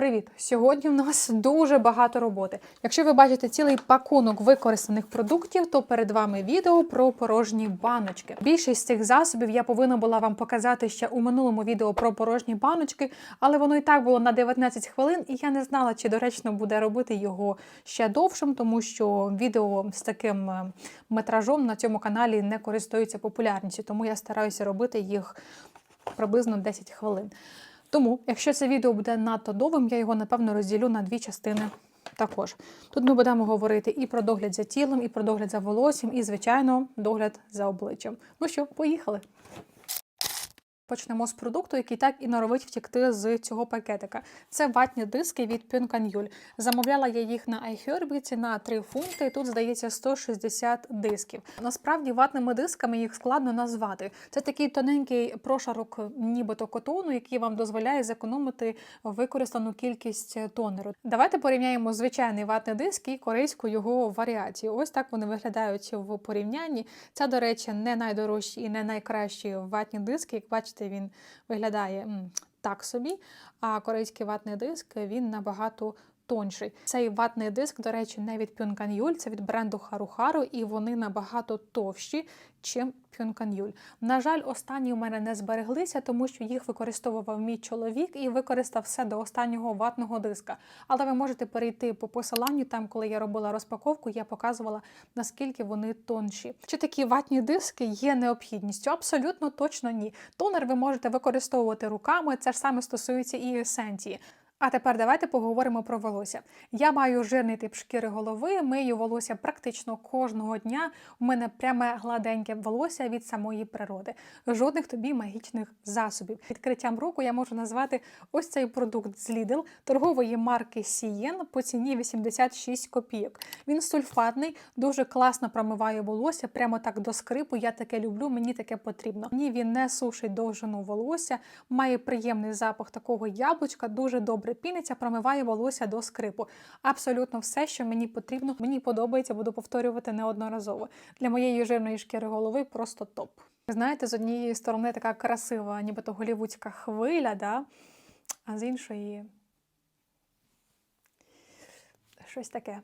Привіт! Сьогодні в нас дуже багато роботи. Якщо ви бачите цілий пакунок використаних продуктів, то перед вами відео про порожні баночки. Більшість цих засобів я повинна була вам показати ще у минулому відео про порожні баночки, але воно і так було на 19 хвилин, і я не знала, чи доречно буде робити його ще довшим, тому що відео з таким е, метражом на цьому каналі не користуються популярністю, тому я стараюся робити їх приблизно 10 хвилин. Тому, якщо це відео буде надто довгим, я його напевно розділю на дві частини. Також тут ми будемо говорити і про догляд за тілом, і про догляд за волоссям, і, звичайно, догляд за обличчям. Ну що, поїхали! Почнемо з продукту, який так і норовить втікти з цього пакетика. Це ватні диски від Pink Замовляла я їх на iHerb, ціна 3 фунти, тут здається 160 дисків. Насправді ватними дисками їх складно назвати. Це такий тоненький прошарок, нібито котону, який вам дозволяє зекономити використану кількість тонеру. Давайте порівняємо звичайний ватний диск і корейську його варіацію. Ось так вони виглядають в порівнянні. Це, до речі, не найдорожчі і не найкращі ватні диски. Як бачите, він виглядає так собі. А корейський ватний диск він набагато тонший. Цей ватний диск, до речі, не від Pyeongchang це від бренду Haru і вони набагато товщі, чим Pyeongchang На жаль, останні у мене не збереглися, тому що їх використовував мій чоловік і використав все до останнього ватного диска. Але ви можете перейти по посиланню, там, коли я робила розпаковку, я показувала наскільки вони тонші. Чи такі ватні диски є необхідністю? Абсолютно точно ні. Тонер ви можете використовувати руками. Це ж саме стосується і есенції. А тепер давайте поговоримо про волосся. Я маю жирний тип шкіри голови, мию волосся практично кожного дня. У мене пряме гладеньке волосся від самої природи. Жодних тобі магічних засобів. Відкриттям руку я можу назвати ось цей продукт з Lidl торгової марки Sien по ціні 86 копійок. Він сульфатний, дуже класно промиває волосся, прямо так до скрипу. Я таке люблю, мені таке потрібно. Ні, він не сушить довжину волосся, має приємний запах такого яблучка, дуже добре піниться, промиває волосся до скрипу. Абсолютно все, що мені потрібно, мені подобається, буду повторювати неодноразово. Для моєї жирної шкіри голови просто топ. Знаєте, з однієї сторони така красива, нібито голівудська хвиля, да? а з іншої щось таке.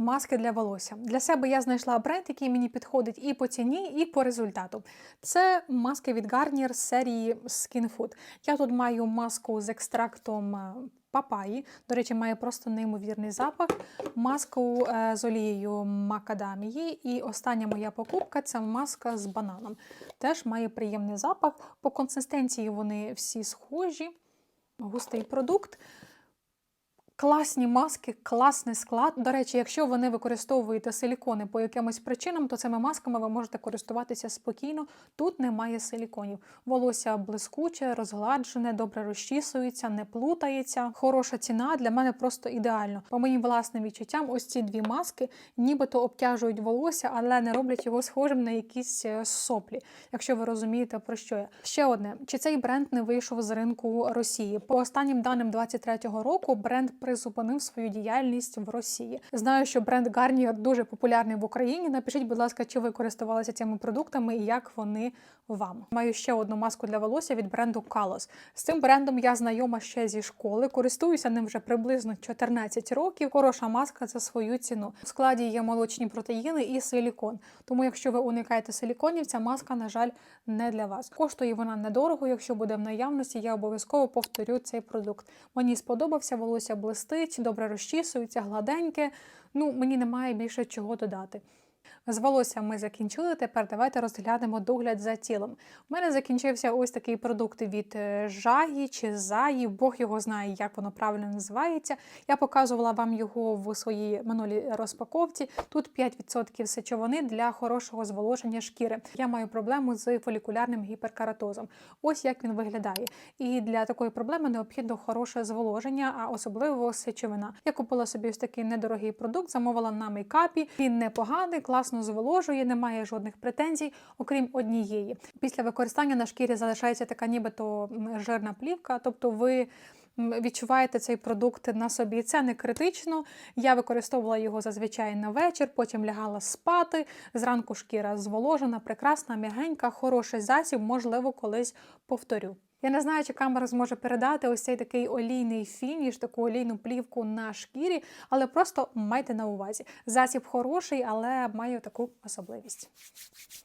Маски для волосся. Для себе я знайшла бренд, який мені підходить і по ціні, і по результату. Це маски від Garnier з серії Skin Food. Я тут маю маску з екстрактом е, папаї. До речі, має просто неймовірний запах. Маску е, з олією макадамії. І остання моя покупка це маска з бананом. Теж має приємний запах. По консистенції вони всі схожі. Густий продукт. Класні маски, класний склад. До речі, якщо ви не використовуєте силікони по якимось причинам, то цими масками ви можете користуватися спокійно. Тут немає силіконів. Волосся блискуче, розгладжене, добре розчісується, не плутається. Хороша ціна для мене просто ідеально. По моїм власним відчуттям, ось ці дві маски нібито обтяжують волосся, але не роблять його схожим на якісь е, соплі. Якщо ви розумієте, про що я. Ще одне: чи цей бренд не вийшов з ринку Росії? По останнім даним 23-го року бренд призупинив свою діяльність в Росії. Знаю, що бренд Garnier дуже популярний в Україні. Напишіть, будь ласка, чи ви користувалися цими продуктами і як вони вам. Маю ще одну маску для волосся від бренду Kalos. З цим брендом я знайома ще зі школи. Користуюся ним вже приблизно 14 років. Хороша маска за свою ціну. У складі є молочні протеїни і силікон. Тому, якщо ви уникаєте силіконів, ця маска, на жаль, не для вас. Коштує вона недорого. Якщо буде в наявності, я обов'язково повторю цей продукт. Мені сподобався волосся блистить, добре розчісується, гладеньке. Ну, мені немає більше чого додати. З волоссям ми закінчили. Тепер давайте розглянемо догляд за тілом. У мене закінчився ось такий продукт від е, жаї чи заї, Бог його знає, як воно правильно називається. Я показувала вам його в своїй минулій розпаковці. Тут 5% сечовини для хорошого зволоження шкіри. Я маю проблему з фолікулярним гіперкаратозом. Ось як він виглядає. І для такої проблеми необхідно хороше зволоження, а особливо сечовина. Я купила собі ось такий недорогий продукт, замовила на мейкапі. Він непоганий, класно зволожує, немає жодних претензій, окрім однієї. Після використання на шкірі залишається така нібито жирна плівка, тобто ви. Відчуваєте цей продукт на собі. Це не критично. Я використовувала його зазвичай на вечір, потім лягала спати. Зранку шкіра зволожена, прекрасна, м'ягенька, хороший засіб, можливо, колись повторю. Я не знаю, чи камера зможе передати ось цей такий олійний фініш, таку олійну плівку на шкірі, але просто майте на увазі. Засіб хороший, але має таку особливість.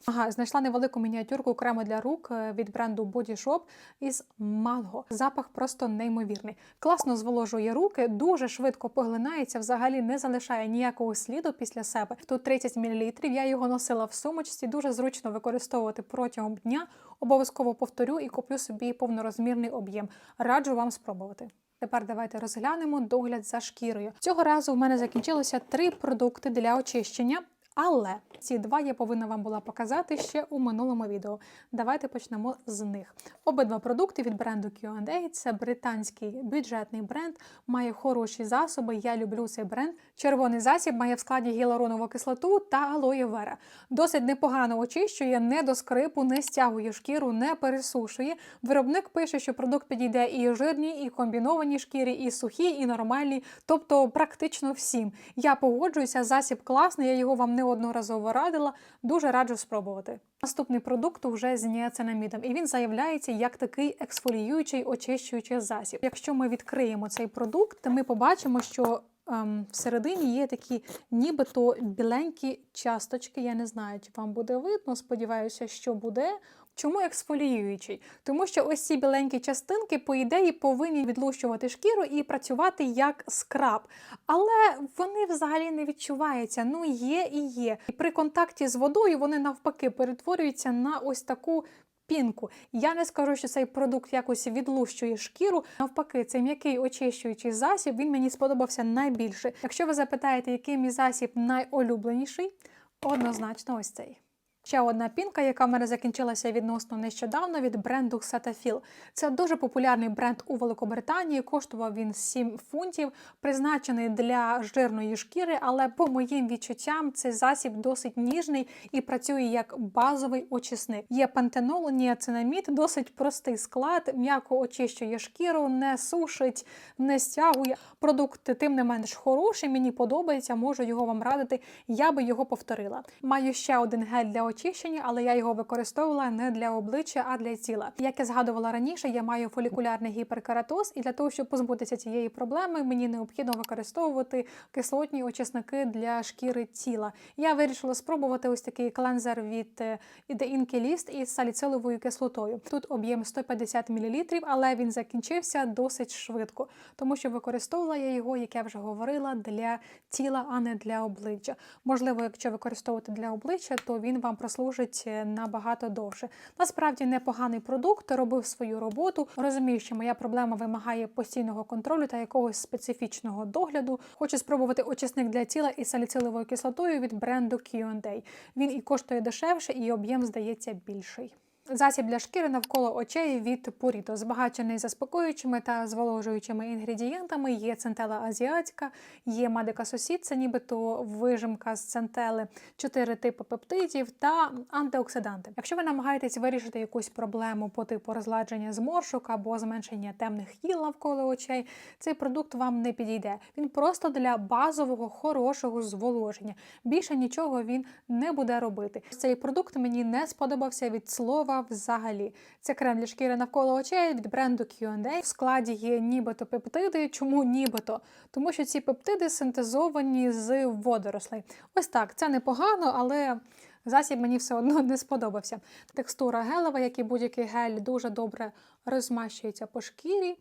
Ага, знайшла невелику мініатюрку крему для рук е, від бренду Body Shop із манго. Запах просто неймовірний. Класно зволожує руки, дуже швидко поглинається, взагалі не залишає ніякого сліду після себе. Тут 30 мл, я його носила в сумочці, дуже зручно використовувати протягом дня. Обов'язково повторю і куплю собі повнорозмірний об'єм. Раджу вам спробувати. Тепер давайте розглянемо догляд за шкірою. Цього разу в мене закінчилося три продукти для очищення. Але ці два я повинна вам була показати ще у минулому відео. Давайте почнемо з них. Обидва продукти від бренду Q&A. Це британський бюджетний бренд, має хороші засоби. Я люблю цей бренд. Червоний засіб має в складі гіалуронову кислоту та алоє вера. Досить непогано очищує, не до скрипу, не стягує шкіру, не пересушує. Виробник пише, що продукт підійде і жирній, і комбінованій шкірі, і сухій, і нормальній, тобто практично всім. Я погоджуюся, засіб класний, я його вам неодноразово радила. Дуже раджу спробувати. Наступний продукт вже з ніацинамідом, і він заявляється як такий ексфоліюючий очищуючий засіб. Якщо ми відкриємо цей продукт, то ми побачимо, що ем, всередині є такі нібито біленькі часточки. Я не знаю, чи вам буде видно. Сподіваюся, що буде. Чому ексфоліюючий? Тому що ось ці біленькі частинки, по ідеї, повинні відлущувати шкіру і працювати як скраб. Але вони взагалі не відчуваються. Ну, є і є. І при контакті з водою вони навпаки перетворюються на ось таку. Пінку. Я не скажу, що цей продукт якось відлущує шкіру. Навпаки, цей м'який очищуючий засіб він мені сподобався найбільше. Якщо ви запитаєте, який мій засіб найулюбленіший, однозначно ось цей. Ще одна пінка, яка в мене закінчилася відносно нещодавно від бренду Cetaphil. Це дуже популярний бренд у Великобританії. Коштував він 7 фунтів, призначений для жирної шкіри, але по моїм відчуттям цей засіб досить ніжний і працює як базовий очисник. Є пантенол, ніацинамід, досить простий склад, м'яко очищує шкіру, не сушить, не стягує. Продукт тим не менш хороший. Мені подобається, можу його вам радити. Я би його повторила. Маю ще один гель для очищення очищення, але я його використовувала не для обличчя, а для тіла. Як я згадувала раніше, я маю фолікулярний гіперкератоз, і для того, щоб позбутися цієї проблеми, мені необхідно використовувати кислотні очисники для шкіри тіла. Я вирішила спробувати ось такий клензер від е, The Inky List із саліциловою кислотою. Тут об'єм 150 мл, але він закінчився досить швидко, тому що використовувала я його, як я вже говорила, для тіла, а не для обличчя. Можливо, якщо використовувати для обличчя, то він вам прослужить е, набагато довше. Насправді непоганий продукт, робив свою роботу. Розумію, що моя проблема вимагає постійного контролю та якогось специфічного догляду. Хочу спробувати очисник для тіла із саліциловою кислотою від бренду Q&A. Він і коштує дешевше, і об'єм здається більший. Засіб для шкіри навколо очей від Purito, збагачений заспокоюючими та зволожуючими інгредієнтами. Є центела азіатська, є медика сусід, це нібито вижимка з центели, чотири типи пептидів та антиоксиданти. Якщо ви намагаєтесь вирішити якусь проблему по типу розладження зморшок або зменшення темних кіл навколо очей, цей продукт вам не підійде. Він просто для базового хорошого зволоження. Більше нічого він не буде робити. Цей продукт мені не сподобався від слова взагалі. Це крем для шкіри навколо очей від бренду Q&A. В складі є нібито пептиди. Чому нібито? Тому що ці пептиди синтезовані з водорослей. Ось так, це непогано, але. Засіб мені все одно не сподобався. Текстура гелева, як і будь-який гель, дуже добре розмащується по шкірі.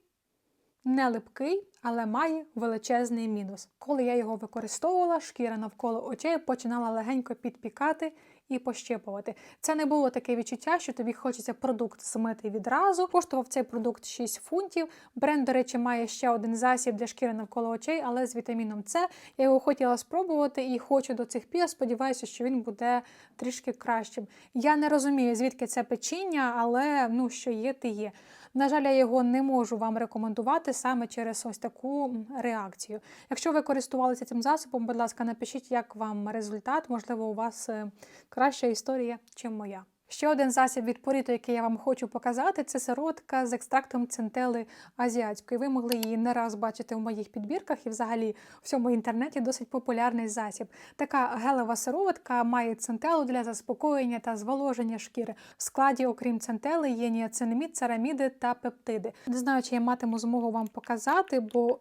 Не липкий, але має величезний мінус. Коли я його використовувала, шкіра навколо очей починала легенько підпікати і пощипувати. Це не було таке відчуття, що тобі хочеться продукт змити відразу. Коштував цей продукт 6 фунтів. Бренд, до речі, має ще один засіб для шкіри навколо очей, але з вітаміном С. Я його хотіла спробувати і хочу до цих пір. Сподіваюся, що він буде трішки кращим. Я не розумію, звідки це печіння, але ну що є, ти є. На жаль, я його не можу вам рекомендувати саме через ось таку реакцію. Якщо ви користувалися цим засобом, будь ласка, напишіть, як вам результат. Можливо, у вас е, краща історія, чим моя. Ще один засіб від поріту, який я вам хочу показати, це сироватка з екстрактом центели азіатської. Ви могли її не раз бачити в моїх підбірках і взагалі в всьому інтернеті досить популярний засіб. Така гелева сироватка має центелу для заспокоєння та зволоження шкіри. В складі, окрім центели, є ніацинамід, цераміди та пептиди. Не знаю, чи я матиму змогу вам показати, бо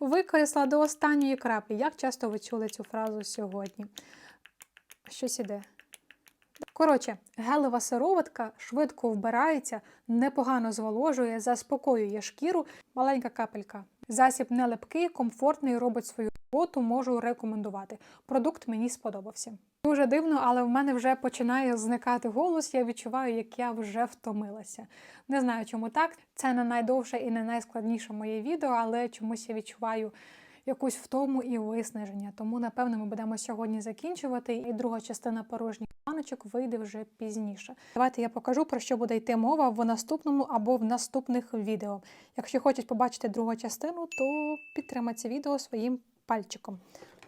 використала до останньої краплі. Як часто ви чули цю фразу сьогодні? Щось іде. Коротше, гелева сироватка швидко вбирається, непогано зволожує, заспокоює шкіру. Маленька капелька. Засіб не липкий, комфортний, робить свою роботу, можу рекомендувати. Продукт мені сподобався. Дуже дивно, але в мене вже починає зникати голос. Я відчуваю, як я вже втомилася. Не знаю, чому так. Це не найдовше і не найскладніше моє відео, але чомусь я відчуваю якусь втому і виснаження. Тому, напевно, ми будемо сьогодні закінчувати, і друга частина порожніх баночок вийде вже пізніше. Давайте я покажу, про що буде йти мова в наступному або в наступних відео. Якщо хочуть побачити другу частину, то підтримайте відео своїм пальчиком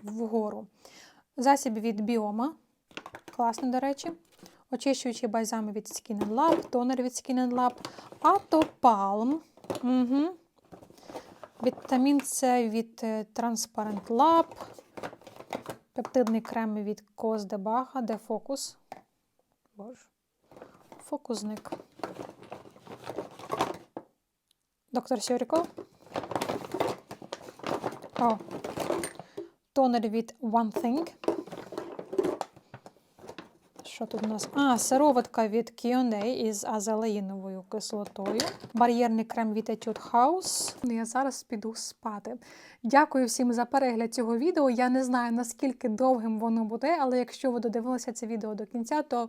вгору. Засіб від біома. Класно, до речі. Очищуючий бальзами від Skin Lab, тонер від Skin Lab, Атопалм. Угу. Вітамін С від е, Transparent Lab. Пептидний крем від Кос де Бага, де фокус. Боже. Фокусник. Доктор Сьоріко. О. Тонер від One Thing. Що тут у нас? А, сироватка від Kionei із азелаїновою кислотою. Бар'єрний крем від Etude House. Я зараз піду спати. Дякую всім за перегляд цього відео. Я не знаю, наскільки довгим воно буде, але якщо ви додивилися це відео до кінця, то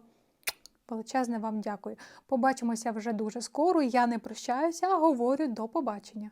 величезне вам дякую. Побачимося вже дуже скоро. Я не прощаюся, а говорю до побачення.